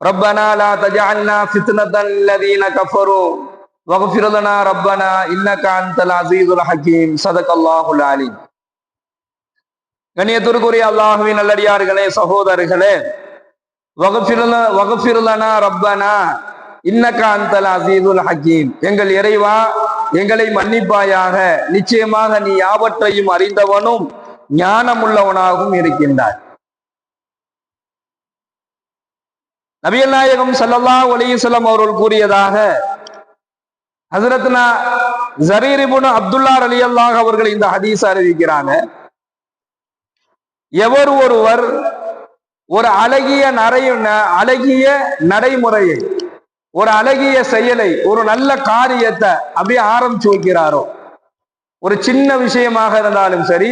ربنا لا تجعلنا فتنة للذين كفروا واغفر لنا ربنا إنك أنت العزيز الحكيم صدق الله العليم கண்ணியத்திற்குரிய அல்லாஹுவின் நல்லடியார்களே சகோதரர்களே வகஃபிருல வகஃபிருலனா ரப்பனா இன்னக்க அந்தல் அசீதுல் ஹக்கீம் எங்கள் இறைவா எங்களை மன்னிப்பாயாக நிச்சயமாக நீ யாவற்றையும் அறிந்தவனும் ஞானமுள்ளவனாகவும் இருக்கின்றாய் நபியல் நாயகம் சல்லல்லா அலிசல்லம் அவர்கள் கூறியதாக ஹசரத்னா ஜரீரிபுன் அப்துல்லா அலி அல்லாஹ் அவர்கள் இந்த ஹதீஸ் அறிவிக்கிறாங்க. எவர் ஒருவர் ஒரு அழகிய நரை அழகிய நடைமுறையை ஒரு அழகிய செயலை ஒரு நல்ல காரியத்தை அப்படியே ஆரம்பிச்சு வைக்கிறாரோ? ஒரு சின்ன விஷயமாக இருந்தாலும் சரி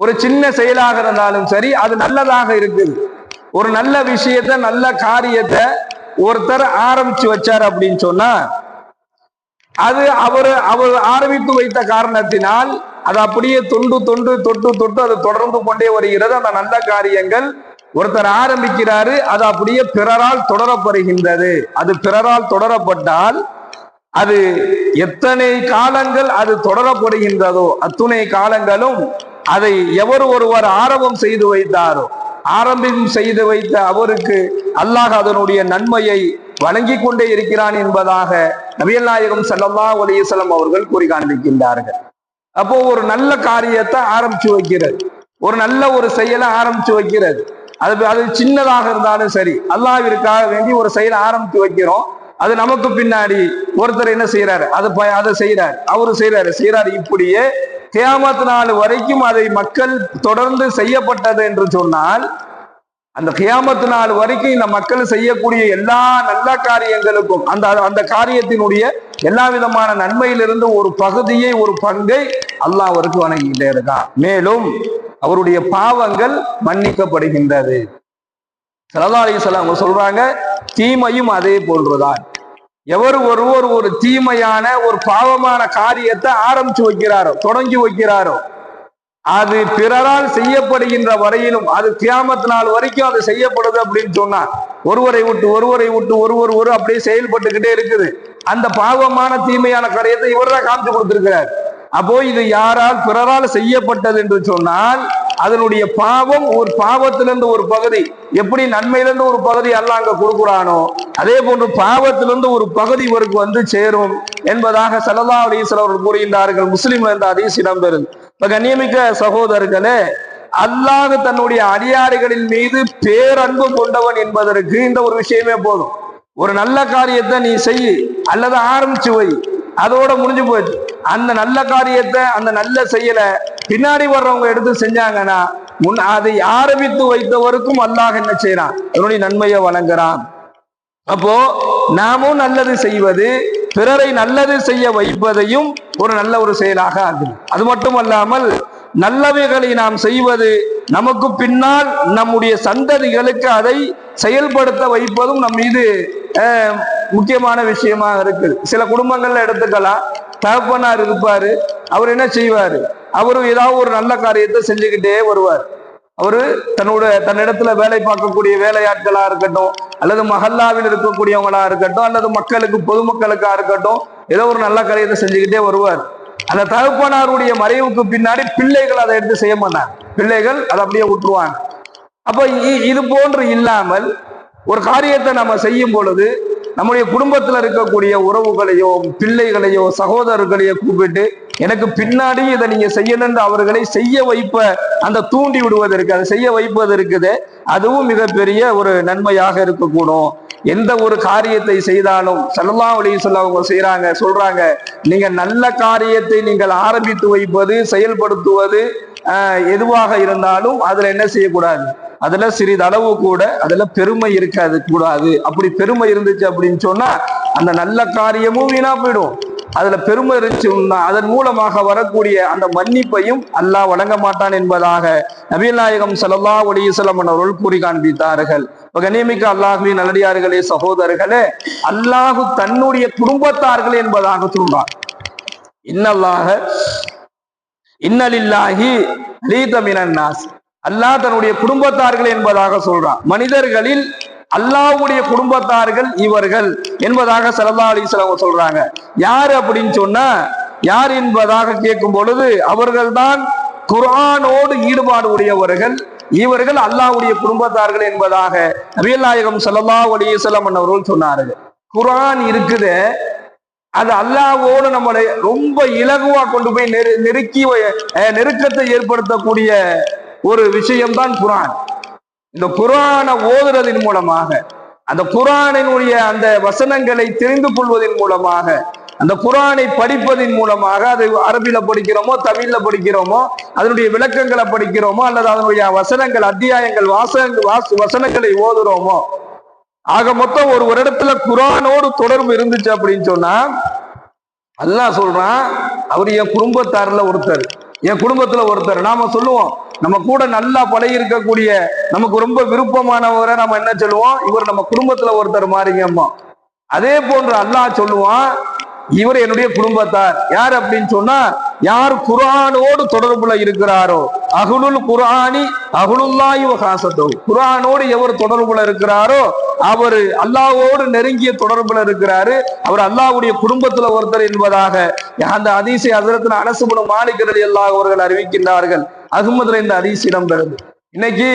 ஒரு சின்ன செயலாக இருந்தாலும் சரி அது நல்லதாக இருக்குது. ஒரு நல்ல விஷயத்த நல்ல காரியத்தை ஒருத்தர் ஆரம்பிச்சு வச்சார் அப்படின்னு சொன்னா அது அவர் அவர் ஆரம்பித்து வைத்த காரணத்தினால் அது அப்படியே தொண்டு தொண்டு தொட்டு தொட்டு அது தொடர்ந்து கொண்டே வருகிறது. அந்த நல்ல காரியங்கள் ஒருத்தர் ஆரம்பிக்கிறாரு அது அப்படியே பிறரால் தொடரப்படுகின்றது. அது பிறரால் தொடரப்பட்டால் அது எத்தனை காலங்கள் அது தொடரப்படுகின்றதோ அத்துணை காலங்களும் அதை எவர் ஒருவர் ஆரம்பம் செய்து வைத்தாரோ ஆரம்பம் செய்து வைத்த அவருக்கு அல்லாஹ் அதனுடைய நன்மையை வழங்கி கொண்டே இருக்கிறான் என்பதாக நபியல் நாயகம் சல்லல்லா உலகம் அவர்கள் கூறி காண்பிக்கின்றார்கள். அப்போ ஒரு நல்ல காரியத்தை ஆரம்பிச்சு வைக்கிறது. ஒரு நல்ல ஒரு செயலை ஆரம்பிச்சு வைக்கிறது. அது அது சின்னதாக இருந்தாலும் சரி அல்லாவிற்காக வேண்டி ஒரு செயலை ஆரம்பித்து வைக்கிறோம். அது நமக்கு பின்னாடி ஒருத்தர் என்ன செய்யறாரு அது அதை செய்யறாரு அவரு செய்யறாரு செய்யறாரு இப்படியே கியாமத்து நாள் வரைக்கும் அதை மக்கள் தொடர்ந்து செய்யப்பட்டது என்று சொன்னால் அந்த கியாமத்து நாள் வரைக்கும் இந்த மக்கள் செய்யக்கூடிய எல்லா நல்ல காரியங்களுக்கும் அந்த அந்த காரியத்தினுடைய எல்லா விதமான நன்மையிலிருந்து ஒரு பகுதியை ஒரு பங்கை அல்லாஹ் அவருக்கு வணங்கிக்கிட்டே இருக்கான். மேலும் அவருடைய பாவங்கள் மன்னிக்கப்படுகின்றது. சலதா அவங்க சொல்றாங்க தீமையும் அதே போன்றுதான். எவர் ஒருவர் ஒரு தீமையான ஒரு பாவமான காரியத்தை ஆரம்பிச்சு வைக்கிறாரோ தொடங்கி வைக்கிறாரோ அது பிறரால் செய்யப்படுகின்ற வரையிலும் அது தியாமத்து நாள் வரைக்கும் அது செய்யப்படுது அப்படின்னு சொன்னா ஒருவரை விட்டு ஒருவரை விட்டு ஒருவர் ஒரு அப்படியே செயல்பட்டுக்கிட்டே இருக்குது. அந்த பாவமான தீமையான காரியத்தை இவர் தான் காமிச்சு கொடுத்திருக்கிறார். அப்போ இது யாரால் பிறரால் செய்யப்பட்டது என்று சொன்னால் அதனுடைய பாவம் ஒரு பாவத்திலிருந்து ஒரு பகுதி எப்படி நன்மையிலிருந்து ஒரு பகுதி அல்ல அங்க கொடுக்குறானோ அதே போன்று பாவத்திலிருந்து ஒரு பகுதி இவருக்கு வந்து சேரும் என்பதாக சலதா அலீஸ்வரர் அவர்கள் கூறுகின்றார்கள். முஸ்லீம்ல இருந்த அதீஸ் இடம்பெறும் இப்ப கண்ணியமிக்க சகோதரர்களே அல்லாஹ் தன்னுடைய அடியாறுகளின் மீது பேரன்பு கொண்டவன் என்பதற்கு இந்த ஒரு விஷயமே போதும். ஒரு நல்ல காரியத்தை நீ செய் அல்லது ஆரம்பிச்சு வை. அதோட முடிஞ்சு போச்சு. அந்த நல்ல காரியத்தை அந்த நல்ல செயலை பின்னாடி வர்றவங்க எடுத்து செஞ்சாங்கன்னா முன் அதை ஆரம்பித்து வைத்தவருக்கும் அல்லாஹ் என்ன செய்யறான்? அதனுடைய நன்மையை வழங்குறான். அப்போ நாமும் நல்லது செய்வது பிறரை நல்லது செய்ய வைப்பதையும் ஒரு நல்ல ஒரு செயலாக ஆகும் அது மட்டுமல்லாமல் நல்லவைகளை நாம் செய்வது நமக்கு பின்னால் நம்முடைய சந்ததிகளுக்கு அதை செயல்படுத்த வைப்பதும் நம் மீது முக்கியமான விஷயமாக இருக்குது. சில குடும்பங்கள்ல எடுத்துக்கலாம். தகப்பனார் இருப்பாரு அவர் என்ன செய்வாரு? அவரும் ஏதாவது ஒரு நல்ல காரியத்தை செஞ்சுக்கிட்டே வருவார். அவரு தன்னோட தன்னிடத்துல வேலை பார்க்கக்கூடிய வேலையாட்களா இருக்கட்டும் அல்லது மஹல்லாவில் இருக்கக்கூடியவங்களா இருக்கட்டும் அல்லது மக்களுக்கு பொதுமக்களுக்கா இருக்கட்டும் ஏதோ ஒரு நல்ல காரியத்தை செஞ்சுக்கிட்டே வருவார். அந்த தகப்பனாருடைய மறைவுக்கு பின்னாடி பிள்ளைகள் அதை எடுத்து செய்ய மாட்டாங்க. பிள்ளைகள் அதை அப்படியே விட்டுருவாங்க அப்ப இது போன்று இல்லாமல் ஒரு காரியத்தை நம்ம செய்யும் பொழுது நம்முடைய குடும்பத்தில் இருக்கக்கூடிய உறவுகளையோ பிள்ளைகளையோ சகோதரர்களையோ கூப்பிட்டு எனக்கு பின்னாடி இதை நீங்க செய்யணும்னு அவர்களை செய்ய வைப்ப அந்த தூண்டி விடுவதற்கு அதை செய்ய வைப்பது இருக்குது அதுவும் மிகப்பெரிய ஒரு நன்மையாக இருக்கக்கூடும். எந்த ஒரு காரியத்தை செய்தாலும் சல்லா அலி சொல்ல அவங்க செய்யறாங்க சொல்றாங்க நீங்க நல்ல காரியத்தை நீங்கள் ஆரம்பித்து வைப்பது செயல்படுத்துவது எதுவாக இருந்தாலும் அதுல என்ன செய்யக்கூடாது? அதுல சிறிதளவு கூட அதுல பெருமை இருக்காது கூடாது. அப்படி பெருமை இருந்துச்சு அப்படின்னு சொன்னா அந்த நல்ல காரியமும் வீணா போயிடும். அதுல பெருமை இருந்துச்சுன்னா அதன் மூலமாக வரக்கூடிய அந்த மன்னிப்பையும் அல்லாஹ் வழங்க மாட்டான் என்பதாக நபீல் நாயகம் சல்லா ஒளியுசலம் அவர்கள் கூறி காண்பித்தார்கள். கண்ணியமிக்க அல்லாஹுவின் நல்லடியார்களே சகோதரர்களே அல்லாஹு தன்னுடைய குடும்பத்தார்கள் என்பதாக சொல்றார் இன்னல்லாக இன்னலில்லாஹி லீதமினாஸ் அல்லாஹ் தன்னுடைய குடும்பத்தார்கள் என்பதாக சொல்றான். மனிதர்களில் அல்லாவுடைய குடும்பத்தார்கள் இவர்கள் என்பதாக சல்லா அலிஸ்லாம் சொல்றாங்க. யார் அப்படின்னு சொன்னா யார் என்பதாக கேட்கும் பொழுது அவர்கள்தான் குரானோடு ஈடுபாடு உடையவர்கள். இவர்கள் அல்லாஹ்வுடைய குடும்பத்தார்கள் என்பதாக நபியல் சல்லா அலிசல்லாம் அவர்கள் சொன்னார்கள். குரான் இருக்குது. அது அல்லாவோடு நம்மளை ரொம்ப இலகுவா கொண்டு போய் நெரு நெருக்கி நெருக்கத்தை ஏற்படுத்தக்கூடிய ஒரு விஷயம்தான் குரான் இந்த குர்ஆனை ஓதுறதின் மூலமாக அந்த குரானினுடைய அந்த வசனங்களை தெரிந்து கொள்வதன் மூலமாக அந்த குரானை படிப்பதன் மூலமாக அது அரபில படிக்கிறோமோ தமிழ்ல படிக்கிறோமோ அதனுடைய விளக்கங்களை படிக்கிறோமோ அல்லது அதனுடைய வசனங்கள் அத்தியாயங்கள் வாசகங்கள் வாச வசனங்களை ஓதுறோமோ ஆக மொத்தம் ஒரு ஒரு இடத்துல குரானோடு தொடர்பு இருந்துச்சு அப்படின்னு சொன்னா அல்லாஹ் சொல்றான் அவர் என் குடும்பத்தாரில் ஒருத்தர். என் குடும்பத்துல ஒருத்தர் நாம சொல்லுவோம் நம்ம கூட நல்லா பழகி இருக்கக்கூடிய நமக்கு ரொம்ப விருப்பமானவரை நம்ம என்ன சொல்லுவோம்? இவர் நம்ம குடும்பத்துல ஒருத்தர் மாறிங்கம்மா. அதே போன்று அல்லாஹ் சொல்லுவான் இவர் என்னுடைய குடும்பத்தார். யார் அப்படின்னு சொன்னா யார் குரானோடு தொடர்புல இருக்கிறாரோ அகுலுல் குரானி அகுலுல்லாயு வகாசத்தோ குரானோடு எவர் தொடர்புல இருக்கிறாரோ அவர் அல்லாவோடு நெருங்கிய தொடர்புல இருக்கிறாரு. அவர் அல்லாஹ்வுடைய குடும்பத்துல ஒருத்தர் என்பதாக அந்த அதிசய அதிரத்தில் அனசுபடும் மாணிக்கிறது அல்லாஹ் அவர்கள் அறிவிக்கின்றார்கள். அகமதுல இந்த அதிசய இடம்பெறுது. இன்னைக்கு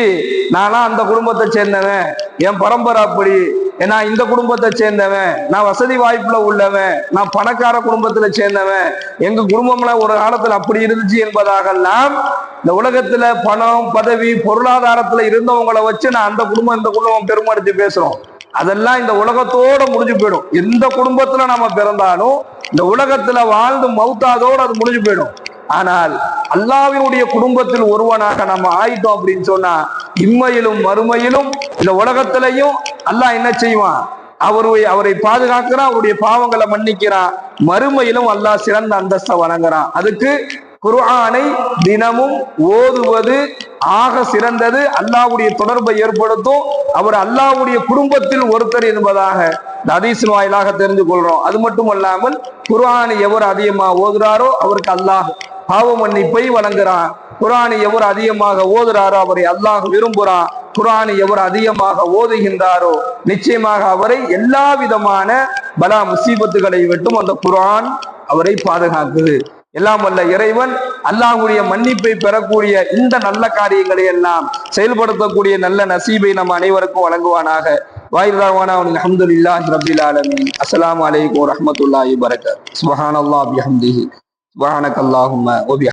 நானா அந்த குடும்பத்தை சேர்ந்தவன் என் பரம்பரை அப்படி நான் இந்த குடும்பத்தை சேர்ந்தவன் நான் வசதி வாய்ப்புல உள்ளவன் நான் பணக்கார குடும்பத்துல சேர்ந்தவன் எங்க குடும்பம்ல ஒரு காலத்துல அப்படி இருந்துச்சு என்பதாகலாம் இந்த உலகத்துல பணம் பதவி பொருளாதாரத்துல இருந்தவங்களை வச்சு நான் அந்த குடும்பம் இந்த குடும்பம் பெருமடிச்சு பேசுறோம். அதெல்லாம் இந்த உலகத்தோட முடிஞ்சு போயிடும். எந்த குடும்பத்துல நம்ம பிறந்தாலும் இந்த உலகத்துல வாழ்ந்து மௌத்தாதோடு அது முடிஞ்சு போயிடும். ஆனால் அல்லாவினுடைய குடும்பத்தில் ஒருவனாக நம்ம ஆயிட்டோம் அப்படின்னு சொன்னா இம்மையிலும் மறுமையிலும் இந்த உலகத்திலையும் அல்லாஹ் என்ன செய்வான்? அவரை அவரை பாதுகாக்கிறான் அவருடைய பாவங்களை மன்னிக்கிறான். மறுமையிலும் அல்லாஹ் சிறந்த அந்தஸ்தை வழங்குறான். அதுக்கு குர்ஆனை தினமும் ஓதுவது ஆக சிறந்தது. அல்லாவுடைய தொடர்பை ஏற்படுத்தும். அவர் அல்லாஹ்வுடைய குடும்பத்தில் ஒருத்தர் என்பதாக இந்த வாயிலாக தெரிந்து கொள்றோம் அது மட்டும் அல்லாமல் குர்ஆனை எவர் அதிகமா ஓதுறாரோ அவருக்கு அல்லாஹ் பாவ மன்னிப்பை வழங்குறான். குர்ஆனை எவர் அதிகமாக ஓதுறாரோ அவரை அல்லாஹ் விரும்புறான். குரானை எவர் அதிகமாக ஓதுகின்றாரோ நிச்சயமாக அவரை எல்லா விதமான பலா முசீபத்துகளை விட்டும் அந்த குரான் அவரை பாதுகாக்குது. எல்லாம் வல்ல இறைவன் அல்லாஹுடைய மன்னிப்பை பெறக்கூடிய இந்த நல்ல காரியங்களை எல்லாம் செயல்படுத்தக்கூடிய நல்ல நசீபை நம் அனைவருக்கும் வழங்குவானாக. வாயிலாவானா அல்ஹம்துலில்லாஹி ரப்பில் ஆலமீன். அஸ்ஸலாமு அலைக்கும் வரஹ்மத்துல்லாஹி சுபஹான் அல்லாஹ் பிஹம்திஹி. சுபஹானக் அல்லாஹும்